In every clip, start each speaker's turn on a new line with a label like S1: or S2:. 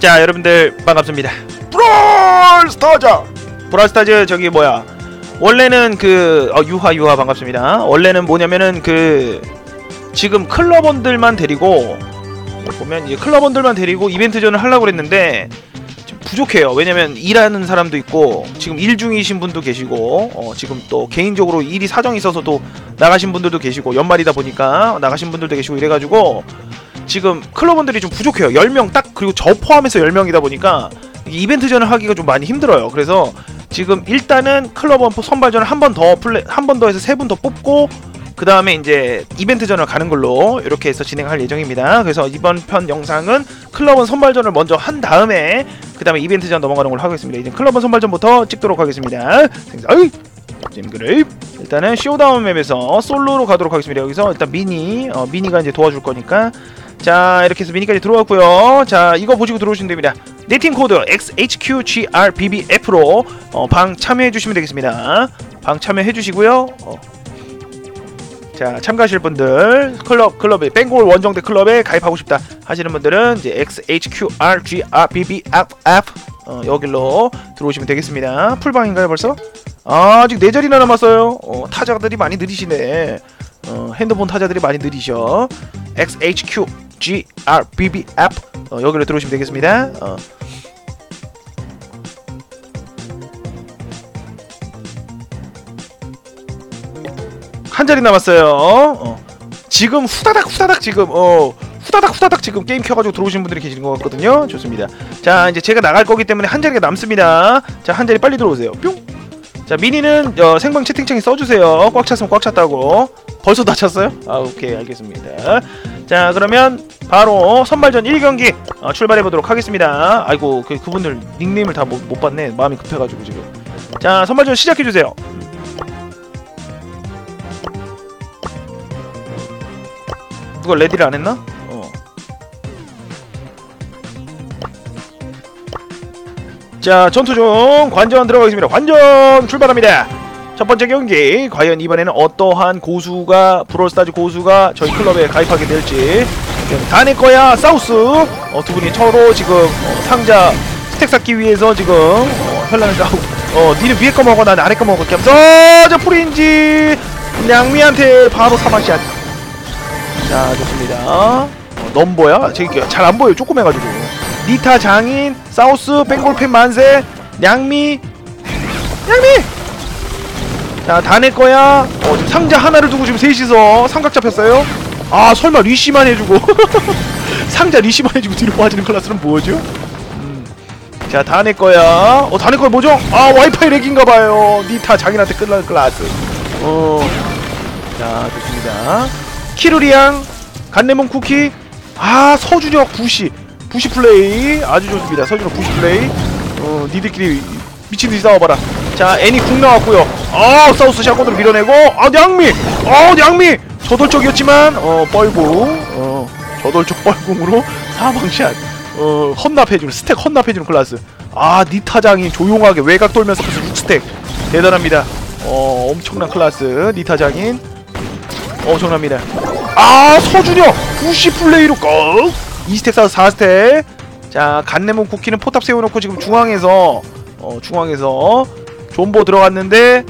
S1: 자 여러분들 반갑습니다.
S2: 브롤스타자
S1: 브라스타즈 저기 뭐야? 원래는 그 어, 유하 유하 반갑습니다. 원래는 뭐냐면은 그 지금 클럽원들만 데리고 보면 이제 클럽원들만 데리고 이벤트전을 하려고 그랬는데 좀 부족해요. 왜냐면 일하는 사람도 있고 지금 일 중이신 분도 계시고 어, 지금 또 개인적으로 일이 사정이 있어서 또 나가신 분들도 계시고 연말이다 보니까 나가신 분들도 계시고 이래가지고 지금 클럽원들이 좀 부족해요 10명 딱 그리고 저 포함해서 10명이다 보니까 이벤트전을 하기가 좀 많이 힘들어요 그래서 지금 일단은 클럽원 선발전을 한 번 더 플레 한번 더 해서 세 분 더 뽑고 그 다음에 이제 이벤트전을 가는 걸로 이렇게 해서 진행할 예정입니다. 그래서 이번 편 영상은 클럽원 선발전을 먼저 한 다음에 그 다음에 이벤트전 넘어가는 걸로 하겠습니다. 이제 클럽원 선발전부터 찍도록 하겠습니다. 생사의 잼그레이 일단은 쇼다운 맵에서 솔로로 가도록 하겠습니다. 여기서 일단 미니 어, 미니가 이제 도와줄 거니까 자 이렇게 해서 미니까지 들어왔고요. 자 이거 보시고 들어오시면 됩니다. 네팅 코드 XHQGRBBF로 어, 방 참여해 주시면 되겠습니다. 방 참여해 주시고요. 어, 자 참가하실 분들 클럽 클럽에 ben골 원정대 클럽에 가입하고 싶다 하시는 분들은 이제 XHQRGRBBFF 어, 여기로 들어오시면 되겠습니다. 풀방인가요 벌써? 아, 아직 네 자리나 남았어요. 어, 타자들이 많이 느리시네. 어, 핸드폰 타자들이 많이 느리셔. XHQGRBBF 어, 여기로 들어오시면 되겠습니다. 어. 한 자리 남았어요. 어. 지금 후다닥 후다닥 지금 어 후다닥 후다닥 지금 게임 켜가지고 들어오신 분들이 계시는 것 같거든요. 좋습니다. 자 이제 제가 나갈 거기 때문에 한 자리가 남습니다. 자 한 자리 빨리 들어오세요. 뿅. 자 미니는 어, 생방 채팅창에 써주세요. 꽉 찼으면 꽉 찼다고. 벌써 다 찼어요? 아 오케이 알겠습니다. 자 그러면 바로 선발전 1경기 어, 출발해 보도록 하겠습니다. 아이고 그 그분들 닉네임을 다 못 봤네. 마음이 급해가지고 지금. 자 선발전 시작해 주세요. 누가 레디를 안 했나? 어. 자 전투 중 관전 들어가겠습니다. 관전 출발합니다. 첫 번째 경기 과연 이번에는 어떠한 고수가 브롤스타즈 고수가 저희 클럽에 가입하게 될지. 다내 거야 사우스. 어, 두 분이 서로 지금 어, 상자 스택 쌓기 위해서 지금 어, 현란을 싸우고 어 니는 위에 거 먹어 난 아래 거 먹을게 하면서. 저 프린지. 냥미한테 바로 사마샷 자 좋습니다. 어? 저기 잘안 보여 조그매가지고. 니타 장인 사우스 ben골팬 만세 냥미. 냥미 자 다 내 거야. 어 지금 상자 하나를 두고 지금 셋이서 삼각 잡혔어요. 아 설마 리시만 해주고. 상자 리시만 해주고 뒤로 빠지는 클라스는 뭐죠? 음. 자 다 내 거야. 어 다 내 거야. 뭐죠? 아 와이파이 렉인가봐요. 니타 장인한테 끝날 클라스. 어 자 좋습니다. 키루리양 간레몬 쿠키. 아 서준혁 부시. 부시 플레이. 아주 좋습니다. 서준혁 부시 플레이. 어 니들끼리 미친듯이 싸워봐라 자 애니 궁 나왔고요. 아 사우스 샷건으로 밀어내고 아 냥미! 아 냥미! 저돌적이었지만 어 뻘궁 어 저돌적 뻘궁으로 사망샷 어 헌납해주는 스택 헌납해주는 클라스. 아 니타장이 조용하게 외곽 돌면서 벌써 6스택. 대단합니다. 어 엄청난 클라스. 니타장인 엄청납니다. 아 서준혁! 90 플레이로 꺽 2스택 사서 4스택. 자 간레몬 쿠키는 포탑 세워놓고 지금 중앙에서 어 중앙에서 존보 들어갔는데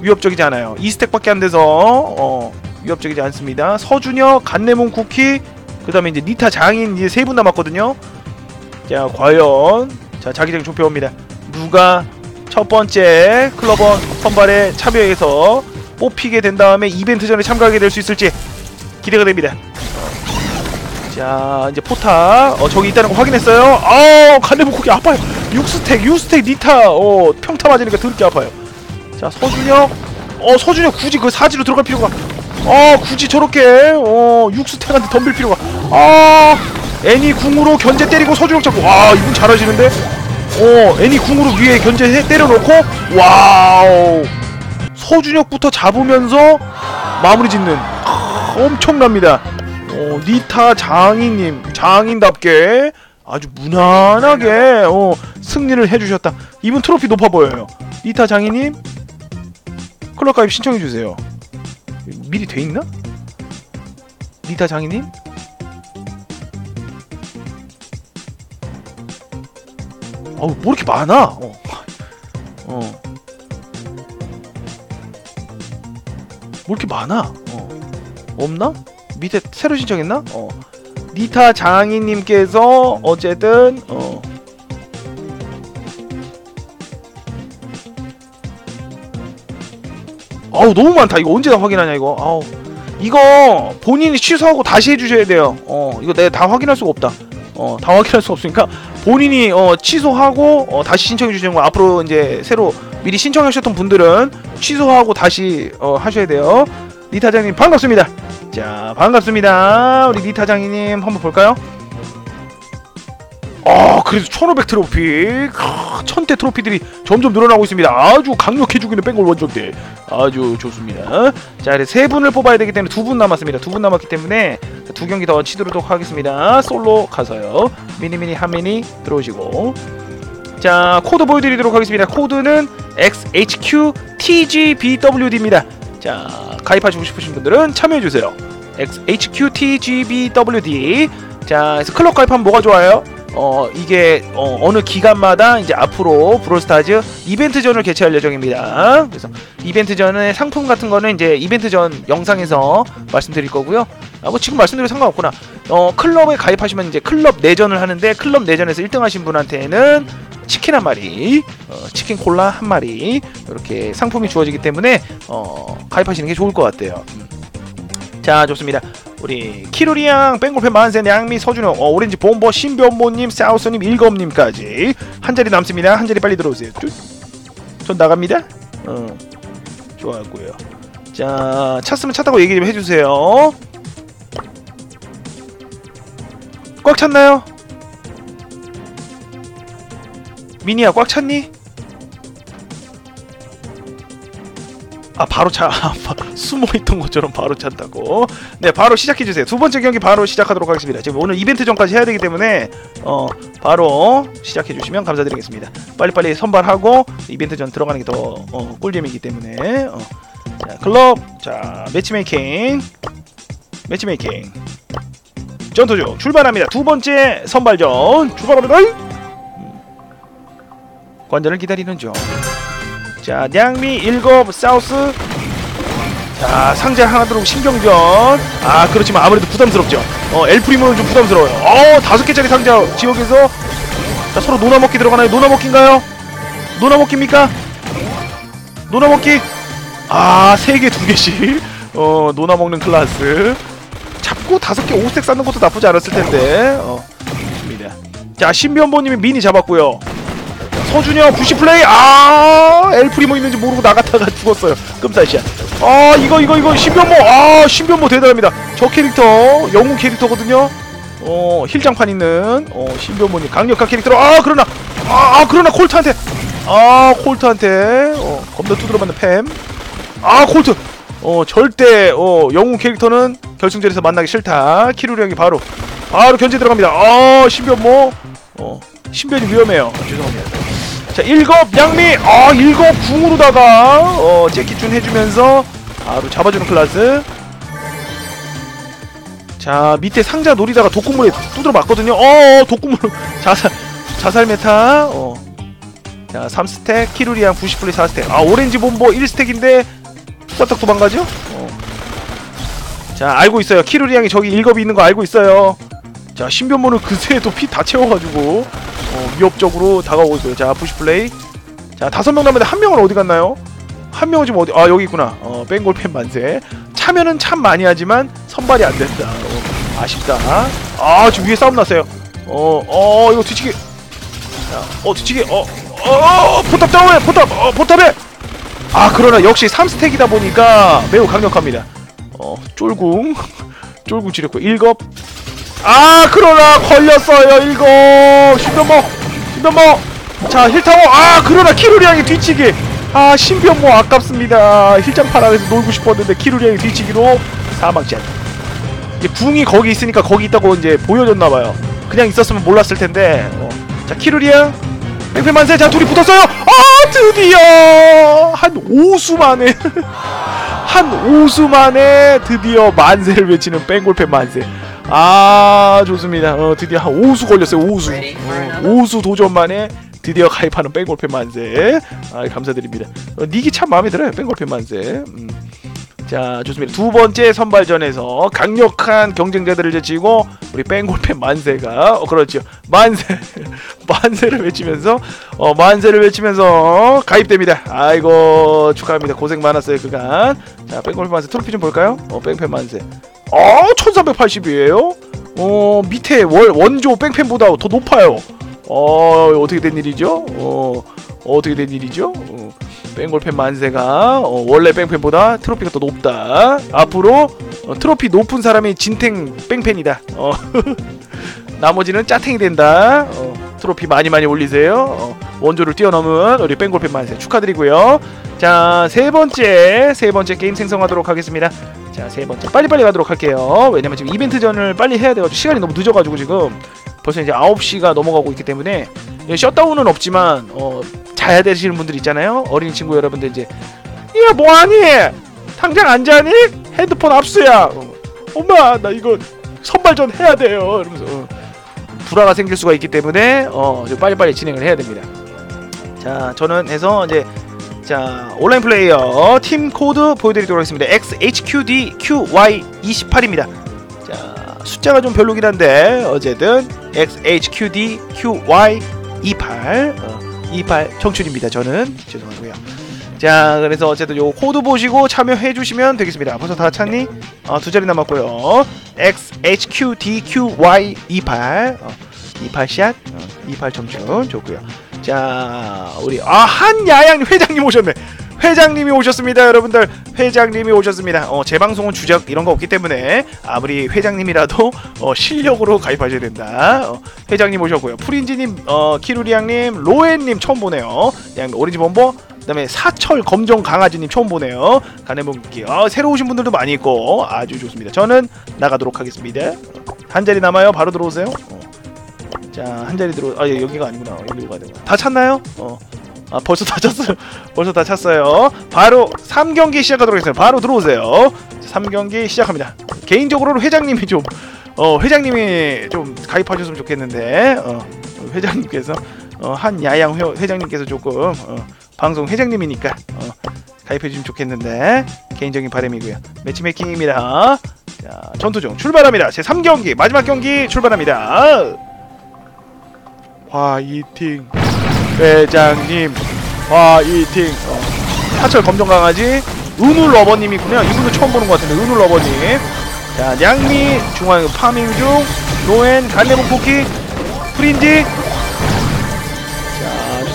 S1: 위협적이지 않아요 2스택밖에 안 돼서 어 위협적이지 않습니다 서준혁 간레몬 쿠키 그 다음에 이제 니타 장인 이제 세 분 남았거든요 자 과연 자 자기장 좁혀옵니다 누가 첫 번째 클럽원 선발에 참여해서 뽑히게 된 다음에 이벤트 전에 참가하게 될 수 있을지 기대가 됩니다. 자 이제 포탑 어 저기 있다는 거 확인했어요. 아 간레모 코기 아파요. 6스택 6스택 니타 어 평타 맞으니까 더럽게 아파요. 자 서준혁 어 서준혁 굳이 그 사지로 들어갈 필요가 어 굳이 저렇게 어 6스택한테 덤빌 필요가 아 애니 궁으로 견제 때리고 서준혁 잡고 와 이분 잘하시는데 어 애니 궁으로 위에 견제 해- 때려놓고 와우 서준혁부터 잡으면서 마무리 짓는 크, 엄청납니다. 어, 니타 장인님 장인답게 아주 무난하게 어, 승리를 해주셨다. 이분 트로피 높아 보여요. 니타 장인님 클럽 가입 신청해 주세요. 미리 돼 있나? 니타 장인님 어우 뭐 이렇게 많아 어. 어. 뭐 이렇게 많아 어. 없나? 밑에 새로 신청했나? 어. 니타 장인님께서 어쨌든 어. 아우 너무 많다. 이거 언제 다 확인하냐 이거? 아우. 이거 본인이 취소하고 다시 해주셔야 돼요. 어 이거 내가 다 확인할 수가 없다. 어다 확인할 수 없으니까 본인이 어 취소하고 어 다시 신청해 주시는 거 앞으로 이제 새로 미리 신청하셨던 분들은 취소하고 다시 어 하셔야 돼요. 니타장님 반갑습니다 자 반갑습니다. 우리 니타장님 한번 볼까요? 아 그래도 1500 트로피. 크, 천대 트로피들이 점점 늘어나고 있습니다. 아주 강력해지고 있는 bengal 원정대 아주 좋습니다. 자 이제 세 분을 뽑아야 되기 때문에 두 분 남았습니다. 두 분 남았기 때문에 두 경기 더 치도록 하겠습니다. 솔로 가서요. 미니미니 한미니 들어오시고. 자 코드 보여드리도록 하겠습니다. 코드는 XHQTGBWD입니다 자 가입하시고 싶으신 분들은 참여해주세요 XHQTGBWD 자 그래서 클럽 가입하면 뭐가 좋아요? 어 이게 어, 어느 기간마다 이제 앞으로 브롤스타즈 이벤트전을 개최할 예정입니다. 그래서 이벤트전의 상품 같은 거는 이제 이벤트전 영상에서 말씀드릴 거고요. 아 뭐 지금 말씀드려도 상관없구나. 어 클럽에 가입하시면 이제 클럽 내전을 하는데 클럽 내전에서 1등 하신 분한테는 치킨 한 마리, 어, 치킨 콜라 한 마리 이렇게 상품이 주어지기 때문에 어 가입하시는 게 좋을 것 같아요. 음. 자 좋습니다. 우리 키루리양 뺑골팬 만세 양미 서준호 어, 오렌지 본버 신변모님 사우스님 일검님까지 한 자리 남습니다 한 자리 빨리 들어오세요 쭉. 전 나갑니다 어 좋았고요 자 찼으면 찼다고 얘기 좀 해주세요 꽉 찼나요? 미니야 꽉 찼니? 아 바로 차 아, 바- 숨어있던 것처럼 바로 찬다고? 네 바로 시작해주세요. 두 번째 경기 바로 시작하도록 하겠습니다. 지금 오늘 이벤트 전까지 해야 되기 때문에 어 바로 시작해주시면 감사드리겠습니다. 빨리빨리 선발하고 이벤트 전 들어가는 게더 어, 꿀잼이기 때문에 어. 자 클럽. 자 매치메이킹. 매치메이킹 전투죠 출발합니다 두 번째 선발전 출발합니다 음. 관전을 기다리는 중 자, 냥미 일곱 사우스. 자, 상자 하나 들어오고 신경전. 아, 그렇지만 아무래도 부담스럽죠. 어, 엘프리모는 좀 부담스러워요. 어, 다섯 개짜리 상자 지역에서 자, 서로 노나 먹기 들어가나요? 노나 먹기인가요? 노나 먹기입니까? 노나 먹기. 아, 세 개 두 개씩. 어, 노나 먹는 클래스. 잡고 다섯 개 오색 쌓는 것도 나쁘지 않았을 텐데. 어, 좋습니다. 자, 신변보님이 미니 잡았고요. 서준영 부시 플레이. 아 엘프리모 있는지 모르고 나갔다가 죽었어요. 끔살샷 아 이거 이거 이거 신변모 아 신변모 대단합니다. 저 캐릭터 영웅 캐릭터거든요. 어 힐장판 있는 어 신변모님. 강력한 캐릭터로. 아 그러나. 아, 아 그러나 콜트한테. 아 콜트한테. 어 겁나 두드려 맞는 팸아 콜트. 어 절대 어 영웅 캐릭터는 결승전에서 만나기 싫다. 키루리 형이 바로 바로 견제 들어갑니다. 아 신변모. 어 신변이 위험해요. 아, 죄송합니다. 자 일곱 양미. 아 일곱 궁으로다가 어 재키준 해주면서 바로 잡아주는 클라스. 자 밑에 상자 노리다가 독극물에 두드려 맞거든요. 어 독극물. 자살 자살 메타. 어 자 3스택. 키루리안 90플레이 4스택. 아 오렌지 본보 1스택인데 후딱 도망가죠? 어. 자 알고 있어요 키루리안이 저기 일겁이 있는 거 알고 있어요 자 신변모는 그새도 피 다 채워가지고 어, 위협적으로 다가오고 있어요. 자, 푸시 플레이. 자, 다섯 명 남았는데 한 명은 어디 갔나요? 한 명은 지금 어디? 아, 여기 있구나. 어, bengal 팬 만세. 참여는 참 많이 하지만 선발이 안 된다. 어, 아쉽다. 아, 지금 위에 싸움 났어요. 어, 어, 이거 뒤치기. 자, 어, 뒤치기. 어, 어, 어, 포탑 다운해. 포탑. 어, 포탑에. 아, 그러나 역시 3스택이다 보니까 매우 강력합니다. 어, 쫄궁. 쫄궁 지렸고 1겁. 아 그러나 걸렸어요 일곱. 신변모 신변모. 자 힐타워 아 그러나 키루리앙이 뒤치기. 아 신변모 아깝습니다. 힐장판 안에서 놀고 싶었는데 키루리앙이 뒤치기로 사망전 이제 궁이 거기 있으니까 거기 있다고 이제 보여줬나봐요. 그냥 있었으면 몰랐을 텐데. 어. 자 키루리앙 뺑뺑만세. 자 둘이 붙었어요. 아 드디어. 한 5수 만에 한 5수 만에 드디어 만세를 외치는 뺑골팬 만세 아 좋습니다 어, 드디어 한 5수 걸렸어요 5수 어, 5수 도전 만에 드디어 가입하는 뺑골팬 만세. 아, 감사드립니다. 어, 닉이 참 마음에 들어요. 뺑골팬 만세. 음. 자, 좋습니다. 두 번째 선발전에서 강력한 경쟁자들을 제치고 우리 뺑골팬 만세가 어, 그렇죠. 만세. 만세를 외치면서 어, 만세를 외치면서 가입됩니다. 아이고, 축하합니다. 고생 많았어요, 그간. 자, 뺑골팬 만세 트로피 좀 볼까요? 어, 뺑팬 만세. 어, 1380이에요? 어, 밑에 월, 원조 뺑팬보다 더 높아요. 어, 어떻게 된 일이죠? 어, 어떻게 된 일이죠? 어, 뺑골팬 만세가 어, 원래 뺑팬보다 트로피가 더 높다. 앞으로 어, 트로피 높은 사람이 진탱 뺑팬이다. 어, 나머지는 짜탱이 된다. 어, 트로피 많이 많이 올리세요. 어, 원조를 뛰어넘은 우리 뺑골팬 만세 축하드리고요. 자, 세 번째, 세 번째 게임 생성하도록 하겠습니다. 자, 세 번째 빨리빨리 가도록 할게요. 왜냐면 지금 이벤트 전을 빨리 해야 돼가지고 시간이 너무 늦어가지고 지금 벌써 이제 9시가 넘어가고 있기 때문에 예, 셧다운은 없지만 어, 자야 되시는 분들 있잖아요. 어린 친구 여러분들 이제 야 뭐하니? 당장 안 자니? 핸드폰 압수야. 어, 엄마 나 이거 선발전 해야 돼요. 이러면서 어, 불화가 생길 수가 있기 때문에 어, 좀 빨리빨리 진행을 해야 됩니다. 자 저는 해서 이제 자 온라인 플레이어 팀 코드 보여드리도록 하겠습니다. XHQDQY28입니다. 자 숫자가 좀 별로긴 한데 어쨌든 XHQDQY28 어, 28 청춘입니다. 저는 죄송하고요. 자 그래서 어쨌든 요 코드 보시고 참여해 주시면 되겠습니다. 벌써 다 찼니? 어, 두 자리 남았고요. XHQDQY28 어, 28샷 어, 28 청춘 좋고요. 자 우리 아 한야양 회장님 오셨네. 회장님이 오셨습니다, 여러분들. 회장님이 오셨습니다. 어, 제 방송은 주작 이런 거 없기 때문에 아무리 회장님이라도 어, 실력으로 가입하셔야 된다. 어, 회장님 오셨고요. 프린지님, 어, 키루리양님, 로엔님 처음 보네요. 양 오렌지 범버. 그다음에 사철 검정 강아지님 처음 보네요. 가네분기 어, 새로 오신 분들도 많이 있고 아주 좋습니다. 저는 나가도록 하겠습니다. 한 자리 남아요. 바로 들어오세요. 어. 자, 한 자리 들어. 아, 예, 여기가 아니구나. 여기로 가야 되구나. 다 찼나요? 어. 아, 벌써 다 찼어요. 벌써 다 찼어요. 바로 3경기 시작하도록 하겠습니다. 바로 들어오세요. 3경기 시작합니다. 개인적으로는 회장님이 좀 어, 회장님이 좀 가입하셨으면 좋겠는데. 어, 회장님께서 어, 한 야양 회, 회장님께서 조금 어, 방송 회장님이니까 어, 가입해 주시면 좋겠는데 개인적인 바람이고요. 매치메이킹입니다. 자, 전투 중 출발합니다. 제 3경기 마지막 경기 출발합니다. 화이팅 회장님 화이팅 어, 사철 검정 강아지 은울 러버님이군요 이분도 처음 보는 것 같은데 은울 러버님 자 냥미 중앙 파밍 중 노엔 갈레몬 쿠키 프린지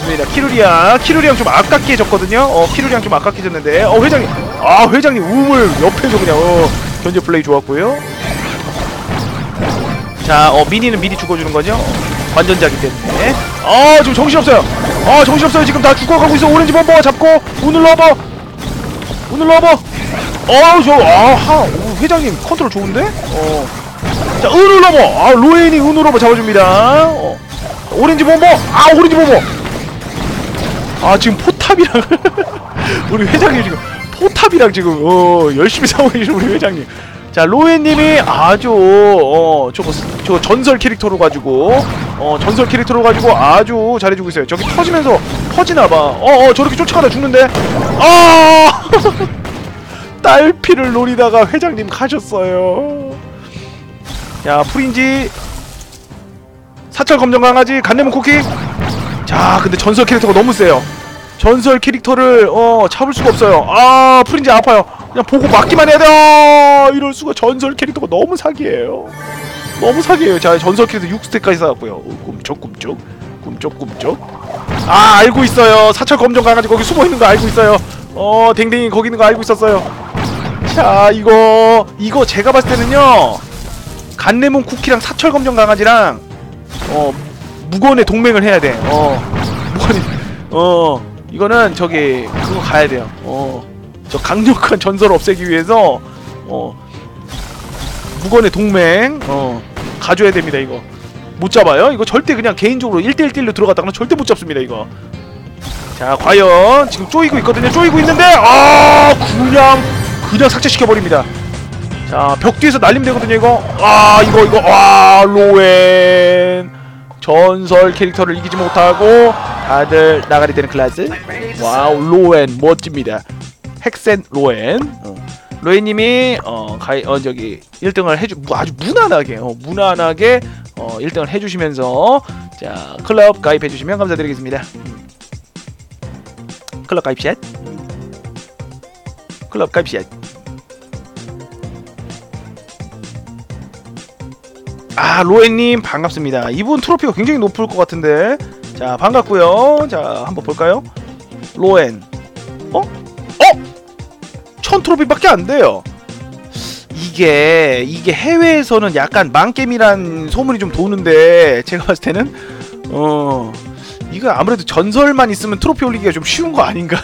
S1: 자 좋습니다 키루리앙 키루리앙 좀 아깝게 졌거든요 어 키루리앙 좀 아깝게 졌는데 어 회장님 아 회장님 우물 옆에서 그냥 어 견제 플레이 좋았고요 자, 어 미니는 미리 죽어주는 거죠? 어, 관전자기 때문에. 어, 지금 정신 없어요. 어, 정신 없어요. 지금 다 죽어가고 있어. 오렌지 범버 잡고 운을 넣어봐. 운을 넣어봐. 어, 저, 아, 하, 오, 회장님 컨트롤 좋은데? 어. 자, 은을 넣어. 아, 로엔이 은을 넣어 잡아줍니다. 어. 오렌지 범버. 아, 오렌지 범버. 아, 지금 포탑이랑 우리 회장님 지금 포탑이랑 지금 어 열심히 싸우고 계신 우리 회장님. 자 로에님이 아주 어 저거 저 전설 캐릭터로 가지고 어 전설 캐릭터로 가지고 아주 잘해주고 있어요. 저기 터지면서 터지나봐. 어어 저렇게 쫓아가다 죽는데 아 딸피를 노리다가 회장님 가셨어요. 자 프린지 사철 검정 강아지 간내문 쿠키. 자 근데 전설 캐릭터가 너무 세요. 전설 캐릭터를 어 잡을 수가 없어요. 아 프린지 아파요. 그냥 보고 맞기만 해야 돼. 아, 이럴 수가 전설 캐릭터가 너무 사기예요. 너무 사기예요. 자 전설 캐릭터 6스택까지 쌓았고요. 어, 꿈쩍꿈쩍 꿈쩍꿈쩍. 아 알고 있어요. 사철 검정 강아지 거기 숨어 있는 거 알고 있어요. 어 댕댕이 거기 있는 거 알고 있었어요. 자 이거 이거 제가 봤을 때는요. 간내몬 쿠키랑 사철 검정 강아지랑 어 무건의 동맹을 해야 돼. 어. 무건의 어. 이거는 저기 그거 가야 돼요. 어. 저 강력한 전설 없애기 위해서 어. 무건의 동맹 어. 가져야 됩니다 이거. 못 잡아요? 이거 절대 그냥 개인적으로 1대1딜로 들어갔다가는 절대 못 잡습니다 이거. 자 과연 지금 쪼이고 있거든요. 쪼이고 있는데 아 그냥 그냥 삭제시켜 버립니다. 자 벽 뒤에서 날림 되거든요 이거. 아 이거 이거. 와 로엔 전설 캐릭터를 이기지 못하고 다들 나가리 되는 클래스. 와우 로엔 멋집니다. 헥센 로엔. 어. 로엔님이 어 가이 어 저기 1등을 해주 무- 아주 무난하게 어, 무난하게 어 1등을 해주시면서 자 클럽 가입해 주시면 감사드리겠습니다. 음. 클럽 가입 샷. 클럽 가입 샷 아 로엔님 반갑습니다. 이분 트로피가 굉장히 높을 것 같은데 자 반갑고요. 자 한번 볼까요? 로엔 어? 어? 천 트로피밖에 안 돼요. 이게 이게 해외에서는 약간 망겜이란 소문이 좀 도는데 제가 봤을 때는 어 이거 아무래도 전설만 있으면 트로피 올리기가 좀 쉬운 거 아닌가?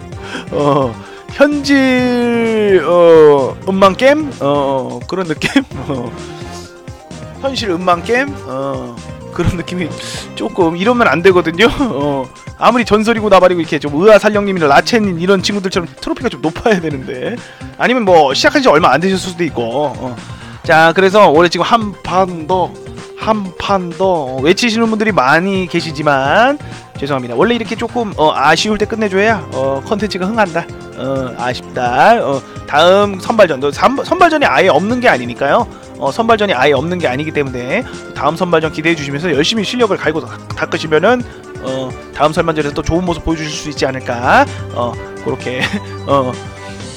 S1: 어 현질 어 음망 게임 어 그런 느낌 어. 현실 음반 게임 어 그런 느낌이 조금 이러면 안 되거든요. 어 아무리 전설이고 나발이고 이렇게 좀 의아 살령님이나 라첸 이런 친구들처럼 트로피가 좀 높아야 되는데 아니면 뭐 시작한 지 얼마 안 되셨을 수도 있고 어. 자 그래서 올해 지금 한 판 더 한 판 더 외치시는 분들이 많이 계시지만 죄송합니다. 원래 이렇게 조금 어, 아쉬울 때 끝내줘야 어, 컨텐츠가 흥한다. 어, 아쉽다. 어, 다음 선발전도 삼- 선발전이 아예 없는 게 아니니까요. 어, 선발전이 아예 없는 게 아니기 때문에 다음 선발전 기대해 주시면서 열심히 실력을 갈고 닦- 닦으시면은 어, 다음 선발전에서 또 좋은 모습 보여주실 수 있지 않을까. 어, 그렇게 어,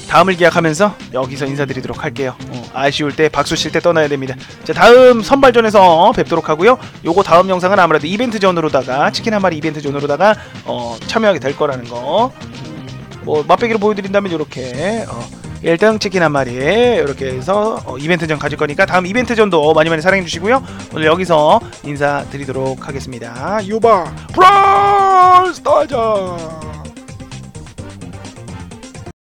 S1: 다음을 기약하면서 여기서 인사드리도록 할게요. 어, 아쉬울 때 박수 칠 때 떠나야 됩니다. 자 다음 선발전에서 뵙도록 하고요. 요거 다음 영상은 아무래도 이벤트 전으로다가 치킨 한 마리 이벤트 전으로다가 어, 참여하게 될 거라는 거. 뭐 맛배기로 보여드린다면 이렇게 어, 1등 치킨 한 마리 이렇게 해서 어, 이벤트전 가질 거니까 다음 이벤트전도 많이 많이 사랑해 주시고요. 오늘 여기서 인사드리도록 하겠습니다. 유바 브롤 스타전